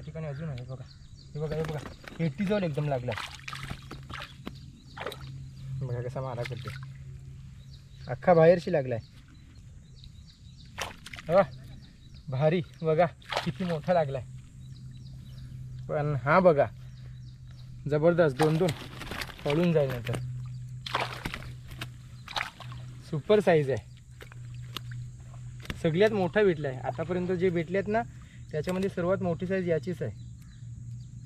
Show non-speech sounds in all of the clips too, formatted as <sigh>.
या ठिकाणी अजून आहे बघा. हे बघा हे बघा. एट्टी जवळ एकदम लागला. बघा कसा मारा करते अख्खा बाहेरशी लागलाय. हा भारी बघा. किती मोठा लागलाय. पण हा बघा. जबरदस्त दोन दोन पळून जाईल नंतर सुपर साईज आहे. सगळ्यात मोठा भेटला आहे आतापर्यंत जे भेटले आहेत ना त्याच्यामध्ये सर्वात मोठी साईज याचीच आहे.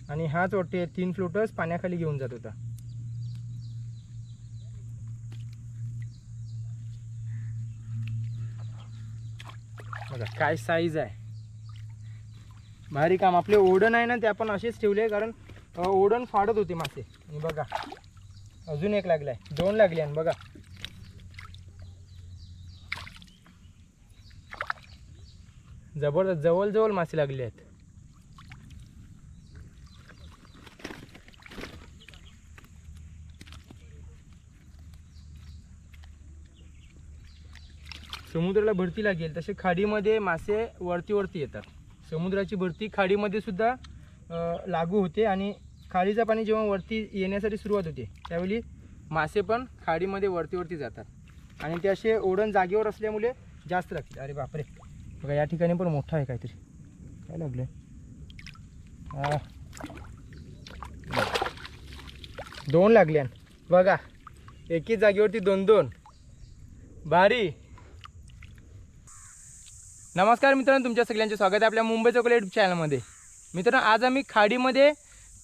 आणि हाच वाटते तीन फ्लोटर्स पाण्याखाली घेऊन जात होता. बघा काय साईज आहे. भारी काम. आपले ओढण आहे ना ते आपण असेच ठेवले कारण ओढण फाडत होते मासे. आणि बघा अजून एक लागलाय. दोन लागले आणि बघा. जबरदस्त जवळजवळ मासे लागले आहेत. समुद्राला भरती लागेल तसे खाडीमध्ये मासे वरती वरती येतात. समुद्राची भरती खाडीमध्ये सुद्धा लागू होते आणि खाडीचं पाणी जेव्हा वरती येण्यासाठी सुरुवात होते त्यावेळी मासे पण खाडीमध्ये वरती वरती जातात. आणि ते असे ओढण जागेवर असल्यामुळे जास्त लागते अरे बापरे! बघा या ठिकाणी पण मोठा आहे काहीतरी. काय लागलं दोन लागल्यान बघा एकी जागेवरती दोन दोन. भारी. नमस्कार मित्रांनो तुमच्या सगळ्यांचे स्वागत आहे आपल्या मुंबई चॉकलेट युट्यूब चॅनलमध्ये मित्रांनो आज आम्ही खाडीमध्ये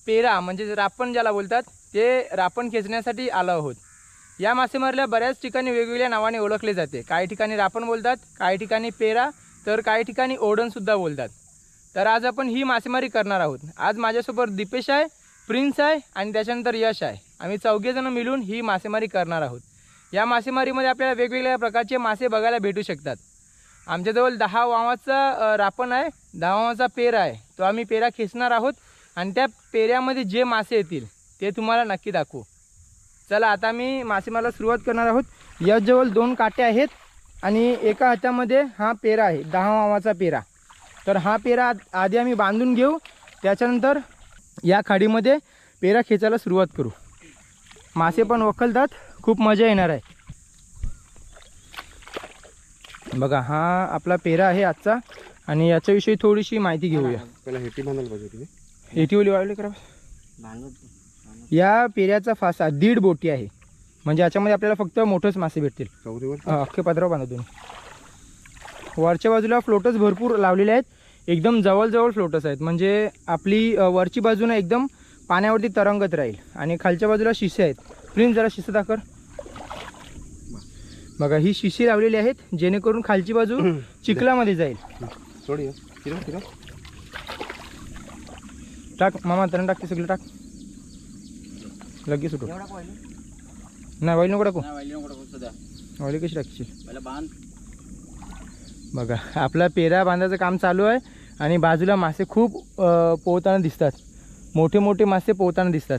पेरा म्हणजे रापण ज्याला बोलतात ते रापण खेचण्यासाठी आलो आहोत. या मासेमारीला बऱ्याच ठिकाणी वेगवेगळ्या नावाने ओळखले जाते. काही ठिकाणी रापण बोलतात काही ठिकाणी पेरा तर काही ठिकाणी ओढणसुद्धा बोलतात. तर आज आपण ही मासेमारी करणार आहोत. आज माझ्यासोबत दीपेश आहे प्रिन्स आहे आणि त्याच्यानंतर यश आहे. आम्ही चौघेजणं मिळून ही मासेमारी करणार आहोत. या मासेमारीमध्ये आपल्याला वेगवेगळ्या प्रकारचे मासे बघायला भेटू शकतात. आमच्याजवळ दहा वावाचा रापण आहे दहा वावाचा पेरा आहे. तो आम्ही पेरा खेचणार आहोत आणि त्या पेऱ्यामध्ये जे मासे येतील ते तुम्हाला नक्की दाखवू. चला आता मी मासेमारीला सुरुवात करणार आहोत. याजवळ दोन काटे आहेत. आणि एका हातामध्ये हा पेरा आहे दहा वावाचा पेरा. तर हा पेरा आधी आम्ही बांधून घेऊ त्याच्यानंतर या खाडीमध्ये पेरा खेचायला सुरुवात करू. मासे पण वखलतात खूप मजा येणार आहे. बघा हा आपला पेरा आहे आजचा आणि याच्याविषयी थोडीशी माहिती घेऊया. पहिला हेटी बांधायला पाहिजे होती एटीओली वाढले करा या पेऱ्याचा फासा दीड बोटी आहे. म्हणजे याच्यामध्ये आपल्याला फक्त मोठंच मासे भेटतील. अख्खे पदराव बांधा तुम्ही वरच्या बाजूला फ्लोटस भरपूर लावलेले आहेत. एकदम जवळजवळ फ्लोटस आहेत. म्हणजे आपली वरची बाजूनं एकदम पाण्यावरती तरंगत राहील. आणि खालच्या बाजूला शिसे आहेत. प्रिन्स जरा शिसे दाखर बघा ही शिशी लावलेली आहेत जेणेकरून खालची बाजू <clears throat> चिखलामध्ये जाईल. टाक मामा तरण टाक ते सगळं टाक. लगेच सुटू नाही वाईल नको टाकू वाईल कशी टाकशील बघा आपला पेरा बांधायचं काम चालू आहे आणि बाजूला मासे खूप पोहताना दिसतात. मोठे मोठे मासे पोहताना दिसतात.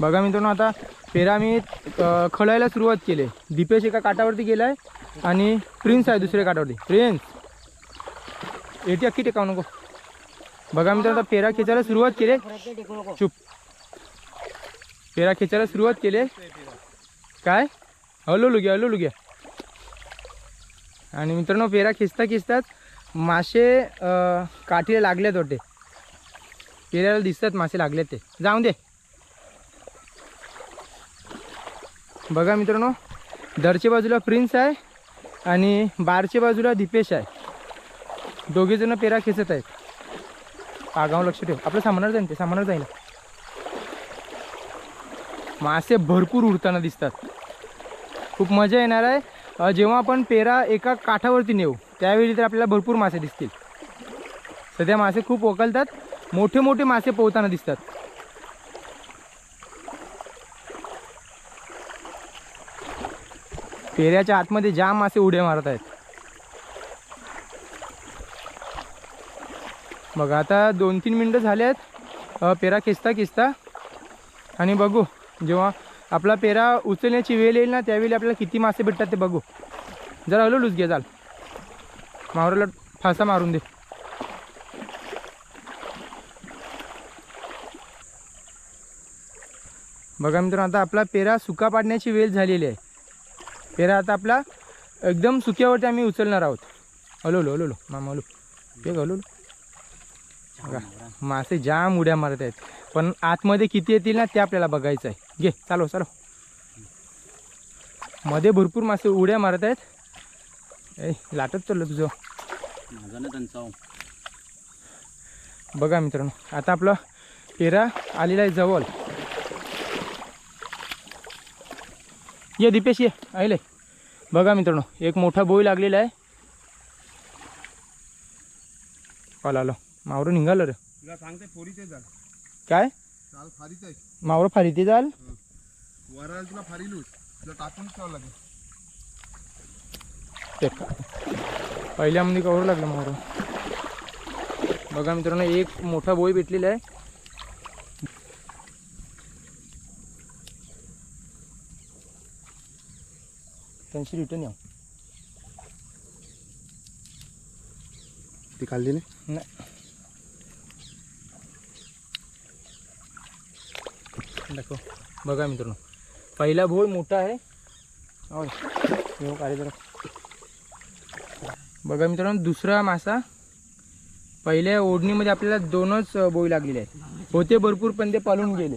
बघा मित्रांनो आता पेरा मी खळायला सुरुवात केली दीपेश एका काटावरती गेलाय आणि प्रिन्स आहे दुसऱ्या काटावरती प्रिन्स! येते अख्खी टेकाव नको. बघा मित्रांनो आता पेरा खेचायला सुरुवात केली. चुप. पेरा खेचायला सुरुवात केली. काय? हलो लुग्या हलो लुग्या आणि मित्रांनो पेरा खेचता खेचताच मासे काठीला लागलेत वाटते. पेऱ्याला दिसतात मासे लागलेत ते. जाऊन दे. बघा मित्रांनो दरच्या बाजूला प्रिन्स आहे आणि बारच्या बाजूला दीपेश आहे. दोघेजण पेरा खेचत आहेत. आगाव लक्ष ठेव. आपलं सामानावर जाईन ते सामानावर जाईन. मासे भरपूर उडताना दिसतात. खूप मजा येणार आहे. जेव्हा आपण पेरा एका काठावरती नेऊ त्यावेळी तर आपल्याला भरपूर मासे दिसतील. सध्या मासे खूप वकलतात मोठे मोठे मासे पोहताना दिसतात. पेऱ्याच्या आतमध्ये जाम मासे उड्या मारत आहेत. बघा आता दोन तीन मिनटं झाले आहेत पेरा खेचता खेचता. आणि बघू जेव्हा आपला पेरा उचलण्याची वेळ येईल ना त्यावेळी आपल्याला किती मासे भेटतात ते बघू. जरा हलवलूच घे चाल. मावराला फासा मारून दे. बघा मित्रांनो आता आपला पेरा सुका पाडण्याची वेळ झालेली आहे. पेरा आता आपला एकदम सुक्यावरती आम्ही उचलणार आहोत. हलवलो हलवलो मामा हलू ते हलवलो बघा मासे जाम उड्या मारत आहेत. पण आतमध्ये किती येतील ना ते आपल्याला बघायचं आहे. घे चालव चालवमध्ये भरपूर मासे उड्या मारत आहेत. ए लाटत चाललं तुझं. त्यांचा बघा मित्रांनो आता आपला पेरा आलेला आहे जवळ. ये दीपेश ये. आले बघा मित्रांनो एक मोठा बोई लागलेला आहे. कॉल आलो. मावरं निघालं रे. तुला सांगते फोडीच काय? चाल फारीच आहे. मावरं फारी ते जाल? वराला तुला फारी तुला टाकून ठेवावं लागेल. ते का पहिल्यामध्ये कवर लागलं मावरं. बघा मित्रांनो एक मोठा बोई भेटलेला आहे. त्यांची रिटर्न या ती खाल्ली नाही. दाखव. बघा मित्रांनो. पहिला भोळ मोठा आहे. बघ, आले जरा. बघा मित्रांनो दुसरा मासा. पहिल्या ओढणीमध्ये आपल्याला दोनच बोई लागलेले आहेत. होते भरपूर पण ते पळून गेले.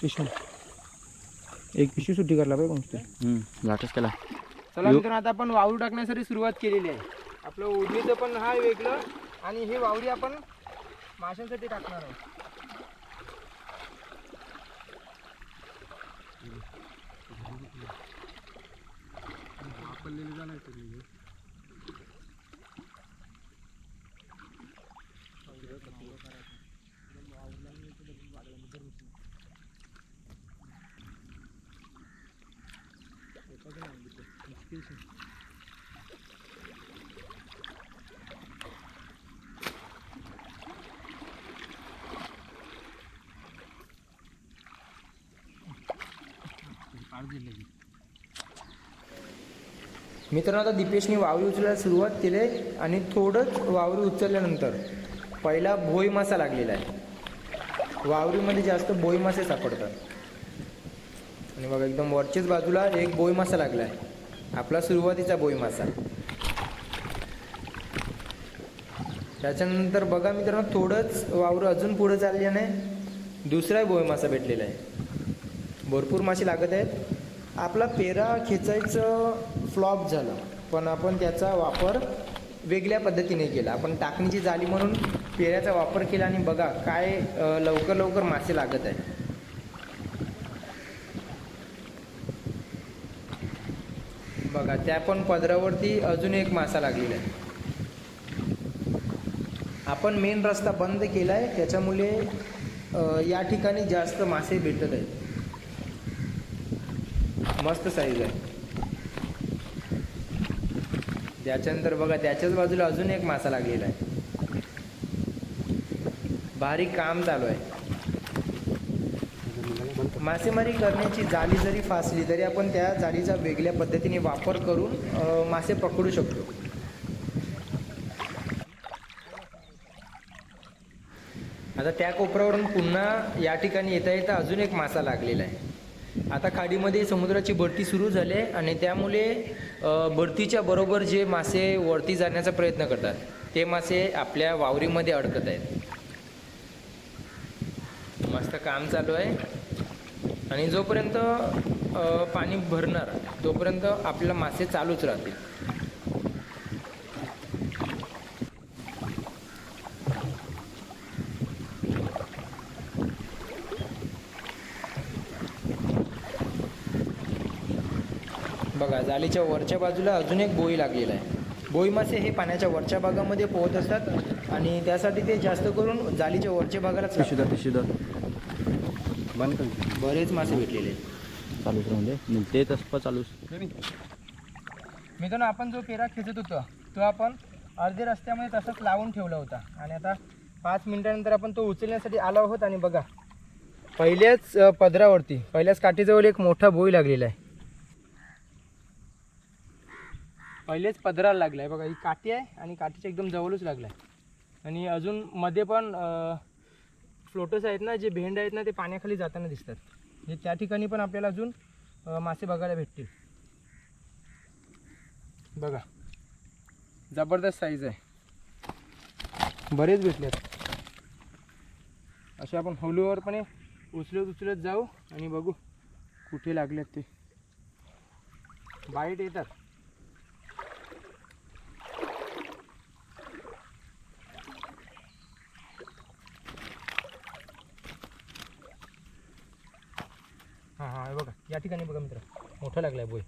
पिशवी. एक पिशवी सुट्टी करला पाहिजे कोणती केला. चला मित्रांनो आता आपण वावरू टाकण्यासाठी सुरुवात केलेली आहे. आपलं ओढणीचं पण हा वेगळं आणि ही वावरी आपण माशांसाठी टाकणार आहोत वापरलेली जाणार सगळी मित्रांनो आता दीपेशने वावरी उचलायला सुरुवात केली आहे आणि थोडंच वावरी उचलल्यानंतर पहिला भोई मासा लागलेला आहे. वावरीमध्ये जास्त बोई मासे सापडतात. आणि बघा एकदम वरच्याच बाजूला एक बोई मासा लागला आहे आपला सुरुवातीचा बोई मासा. त्याच्यानंतर बघा मित्रांनो थोडंच वावर अजून पुढं चालल्याने दुसरा बोई मासा भेटलेला आहे. भरपूर मासे लागत आहेत. आपला पेरा खेचायचं फ्लॉप झालं. पण आपण त्याचा वापर वेगळ्या पद्धतीने केला. आपण टाकणीची झाली म्हणून पेऱ्याचा वापर केला आणि बघा काय लवकर लवकर मासे लागत आहे बघा त्या पण पदरावरती अजून एक मासा लागलेला आहे. आपण मेन रस्ता बंद केला आहे त्याच्यामुळे या ठिकाणी जास्त मासे भेटत आहेत. मस्त साईज आहे. त्याच्यानंतर बघा त्याच्याच बाजूला अजून एक मासा लागलेला आहे. बारीक काम चालू आहे. मासेमारी करण्याची जाळी जरी फासली तरी आपण त्या जाळीचा वेगळ्या पद्धतीने वापर करून मासे पकडू शकतो. आता त्या कोपऱ्यावरून पुन्हा या ठिकाणी येता येता अजून एक मासा लागलेला आहे. आता खाडीमध्ये समुद्राची भरती सुरू झाली आहे आणि त्यामुळे भरतीच्या बरोबर जे मासे वरती जाण्याचा प्रयत्न करतात ते मासे आपल्या वावरीमध्ये अडकत आहेत. मस्त काम चालू आहे. आणि जोपर्यंत पाणी भरणार तोपर्यंत आपल्याला मासे चालूच राहतील. बघा जाळीच्या वरच्या बाजूला अजून एक बोई लागलेला आहे. बोई मासे हे पाण्याच्या वरच्या भागामध्ये पोहत असतात आणि त्यासाठी ते जास्त करून जाळीच्या वरच्या भागालाच लागतात. बंद कर. बरेच मासे भेटलेले राहून दे. मिळते तसं चालूच मित्रांनो आपण जो पेरा खेचत होतो तो आपण अर्धे रस्त्यामध्ये तसंच लावून ठेवला होता. आणि आता पाच मिनिटानंतर आपण तो उचलण्यासाठी आलो आहोत आणि बघा पहिल्याच पदरावरती पहिल्याच काठीजवळ एक मोठा बोई लागलेला आहे. पहिलेच पदराला लागला आहे. बघा ही काठी आहे आणि काठीच्या एकदम जवळच लागला आहे. आणि अजून मध्ये पण फ्लोटस आहेत ना जे भेंड आहेत ना ते पाण्याखाली जाताना दिसतात. हे त्या ठिकाणी पण आपल्याला अजून मासे बघायला भेटतील. बघा जबरदस्त साईज आहे. बरेच भेटलेत. असे आपण हौलीवरपणे उचलत उचलत जाऊ आणि बघू कुठे लागलेत ते. बाईट येतात हां हां हे बघा या ठिकाणी बघा मित्र मोठा लागला आहे बोय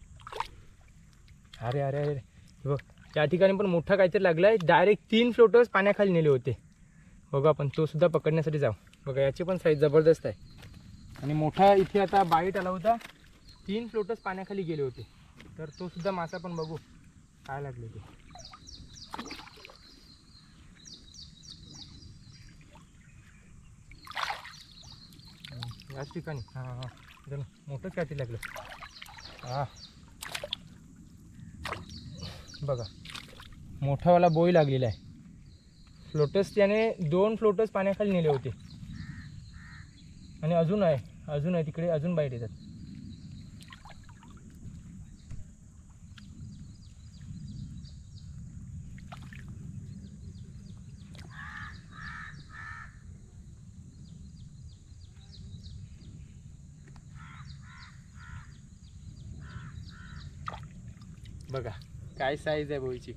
अरे अरे अरे हे बघ या ठिकाणी पण मोठा काहीतरी लागला आहे डायरेक्ट तीन फ्लोटर्स पाण्याखाली नेले होते. बघा आपण तो सुद्धा पकडण्यासाठी जाऊ. बघा याची पण साईज जबरदस्त आहे. आणि मोठा इथे आता बाईट आला होता. तीन फ्लोटर्स पाण्याखाली गेले होते. तर तो सुद्धा मासा पण बघू काय लागले ते. याच ठिकाणी हां हां. त्याला मोठंच काहीतरी लागलं. हां बघा मोठावाला बोई लागलेला आहे. फ्लोटस त्याने दोन फ्लोटस पाण्याखाली नेले होते. आणि अजून आहे अजून आहे तिकडे अजून बाईट येतात बघा काय साईज आहे बोईची?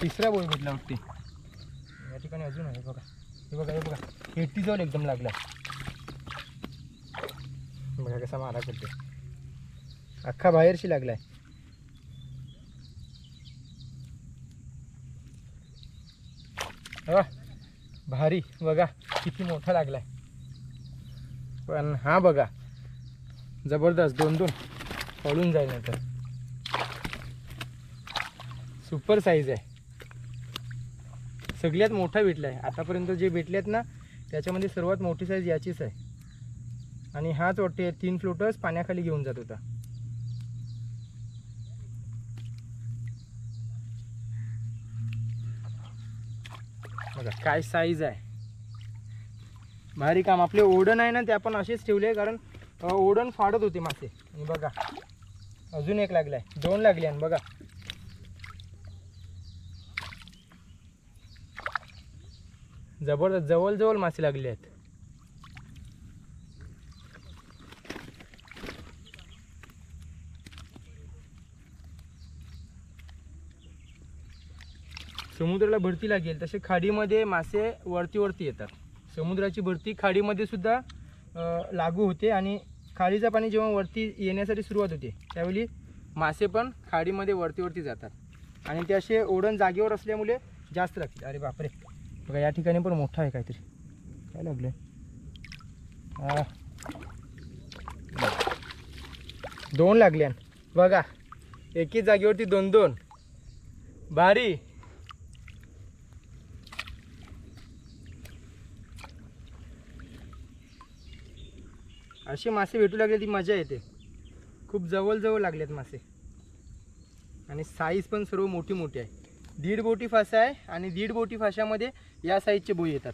तिसरा बोई भेटला वाटते. या ठिकाणी अजून आहे बघा. हे बघा हे बघा. एटी जाऊन एकदम लागला. बघा कसा मारा करते अख्खा बाहेरशी लागलाय. भारी. बघा किती मोठा लागलाय. पण हा बघा. जबरदस्त. दोन दोन पळून जाईल नंतर सुपर साईज आहे. सगळ्यात मोठा भेटला आहे आतापर्यंत जे भेटलेत ना त्याच्यामध्ये सर्वात मोठी साईज याचीच आहे. आणि हाच वाटते तीन फ्लोटर्स पाण्याखाली घेऊन जात होता. बघा काय साईज आहे. भारी काम. आपले ओढण आहे ना ते आपण असेच ठेवले कारण ओढण फाडत होते मासे. आणि बघा अजून एक लागलाय. दोन लागले आणि बघा. जबरदस्त जवळजवळ मासे लागले आहेत. समुद्राला भरती लागेल तसे खाडीमध्ये मासे वरती वरती येतात. समुद्राची भरती खाडीमध्ये सुद्धा लागू होते आणि खाडीचं पाणी जेव्हा वरती येण्यासाठी सुरुवात होते त्यावेळी मासे पण खाडीमध्ये वरती वरती जातात. आणि ते असे ओढण जागेवर असल्यामुळे जास्त लागतील. अरे बापरे! बघा या ठिकाणी पण मोठा आहे काहीतरी. काय लागलं हा दोन लागल्या बघा एकी जागेवरती दोन दोन. भारी. असे मासे भेटू लागले ती मजा येते. खूप जवळजवळ लागलेत मासे. आणि साईज पण सर्व मोठी मोठी आहे. दीड बोटी फासा आहे आणि दीड बोटी फाशामध्ये या साईजचे बोई येतात.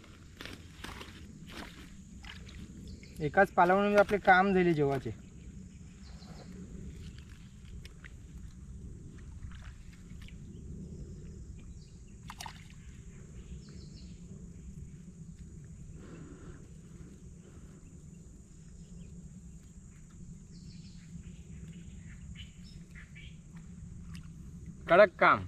एकाच पालावणीमध्ये आपले काम झाले जेव्हाचे कडक काम.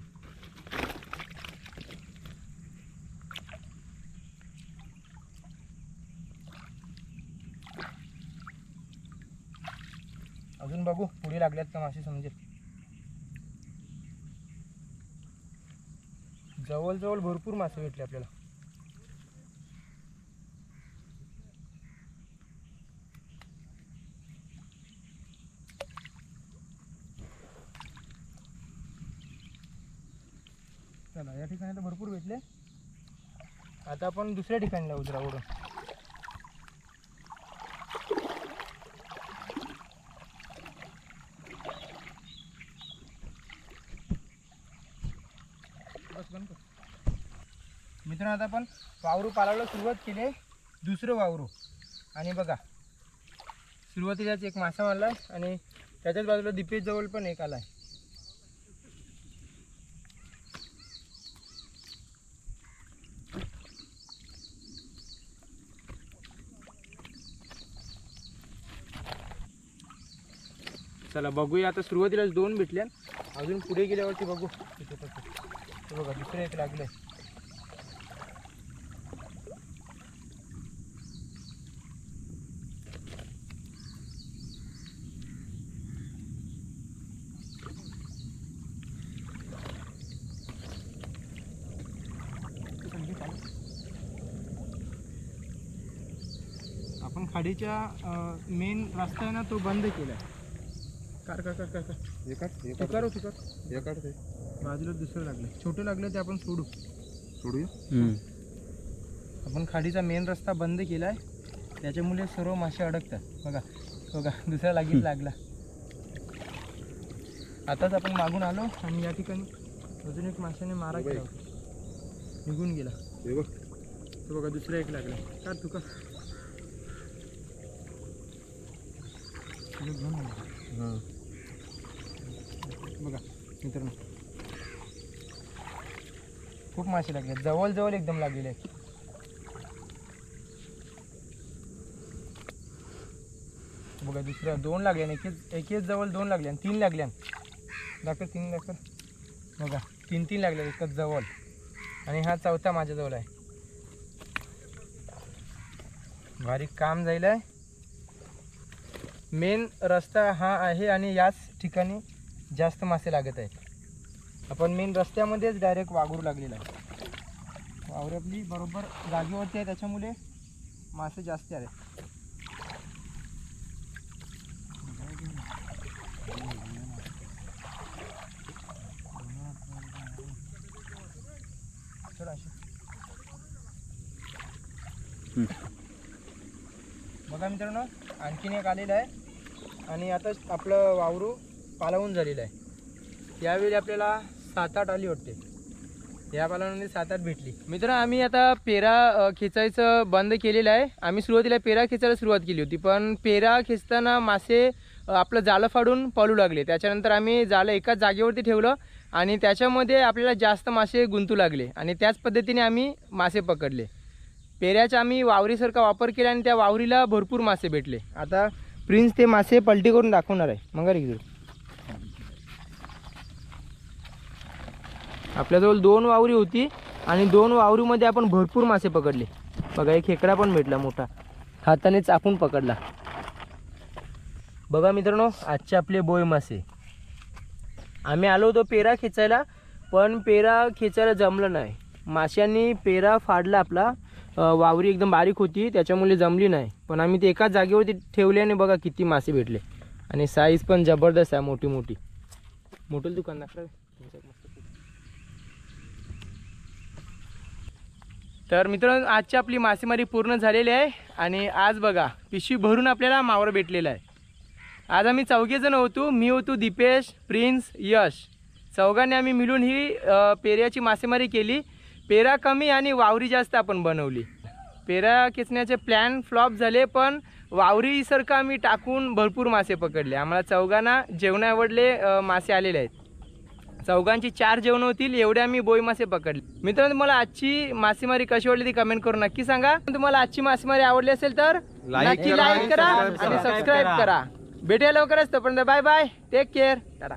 अजून बघू पुढे लागल्यात का मासे समजेल. जवळ जवळ भरपूर मासे भेटले आपल्याला. चला या ठिकाणी तर भरपूर भेटले. आता आपण दुसऱ्या ठिकाणी लावू जरा ओढून मित्रांनो आता आपण वावरू पालायला सुरुवात केली आहे. दुसरं वावरू. आणि बघा सुरुवातीलाच एक मासा मारला आणि त्याच्याच बाजूला दिपेश जवळ पण एक आलाय. चला बघूया आता सुरुवातीलाच दोन भेटल्या अजून पुढे गेल्यावरती बघू. बघा दुसरं एक लागलंय आपण खाडीच्या मेन रस्ता आहे ना तो बंद केलाय. कर कर कर कर कर हे काढ हे कर हो, तू कर. हे काढ ते. बाजूला दुसरं लागलं. छोटं लागलं ते आपण सोडू. सोडूया? आपण खाडीचा मेन रस्ता बंद केलाय. त्याच्यामुळे सर्व मासे अडकतात. बघा बघा दुसरा लागीच लागला. आताच आपण मागून आलो आणि या ठिकाणी अजून एक माशाने मारा केला. निघून गेला. हे बघ. तो बघा दुसरा एक लागला. का तू का? घेऊन ये. हां. बघा मित्रांनो. खूप मासे लागले. जवळ जवळ एकदम लागलेले आहेत. बघा दुसऱ्या दोन लागले एकेच एकेच जवळ दोन लागले आणि तीन लागल्या दाखल तीन दाखल बघा तीन तीन लागले एकच जवळ. आणि हा चौथा माझ्याजवळ आहे. भारी काम जाईल आहे. मेन रस्ता हा आहे आणि याच ठिकाणी जास्त मासे लागत आहेत. आपण मेन रस्त्यामध्येच डायरेक्ट वागरू लागलेला आहे. वावर आपली बरोबर जागेवरती आहे त्याच्यामुळे मासे जास्त आहेत. बघा मित्रांनो आणखीन एक आलेलं आहे. आणि आता आपलं वावरू पालावून झालेलं आहे. यावेळी आपल्याला सात आठ आली वाटते. या पालामध्ये सात आठ भेटली. मित्र आम्ही आता पेरा खेचायचं बंद केलेलं आहे. आम्ही सुरुवातीला पेरा खेचायला सुरुवात केली होती पण पेरा खेचताना मासे आपलं जाळं फाडून पळू लागले. त्याच्यानंतर आम्ही जाळं एकाच जागेवरती ठेवलं आणि त्याच्यामध्ये आपल्याला जास्त मासे गुंतू लागले आणि त्याच पद्धतीने आम्ही मासे पकडले. पेऱ्याचा आम्ही वावरीसारखा वापर केला आणि त्या वावरीला भरपूर मासे भेटले. आता प्रिन्स ते मासे पलटी करून दाखवणार आहे. मग रे आपल्याजवळ दोन वावरी होती आणि दोन वावरीमध्ये आपण भरपूर मासे पकडले. बघा एक खेकडा पण भेटला मोठा. हाताने चाकून पकडला. बघा मित्रांनो आजचे आपले बोय मासे. आम्ही आलो होतो पेरा खेचायला पण पेरा खेचायला जमलं नाही. माशांनी पेरा फाडला आपला. वावरी एकदम बारीक होती त्याच्यामुळे जमली नाही. पण आम्ही ते एकाच जागेवरती ठेवले आणि बघा किती मासे भेटले. आणि साईज पण जबरदस्त आहे मोठी मोठी मोठं दुकान दाखवा. तर मित्रांनो आजची आपली मासेमारी पूर्ण झालेली आहे आणि आज बघा पिशवी भरून आपल्याला मावर भेटलेला आहे. आज आम्ही चौघेजण होतो मी होतो दीपेश प्रिन्स यश. चौघांनी आम्ही मिळून ही पेऱ्याची मासेमारी केली. पेरा कमी आणि वावरी जास्त आपण बनवली. पेरा खेचण्याचे प्लॅन फ्लॉप झाले पण वावरीसारखं आम्ही टाकून भरपूर मासे पकडले. आम्हाला चौघांना जेवण आवडले मासे आलेले आहेत. चौघांची चार जेवण होतील एवढे आम्ही बोई मासे पकडले. मित्रांनो तुम्हाला आजची मासेमारी कशी वाटली ती कमेंट करून नक्की सांगा. तुम्हाला आजची मासेमारी आवडली असेल तर नक्की करा लाईक करा आणि सबस्क्राईब करा. करा. भेटूया लवकरच तोपर्यंत bye bye take care ta-ta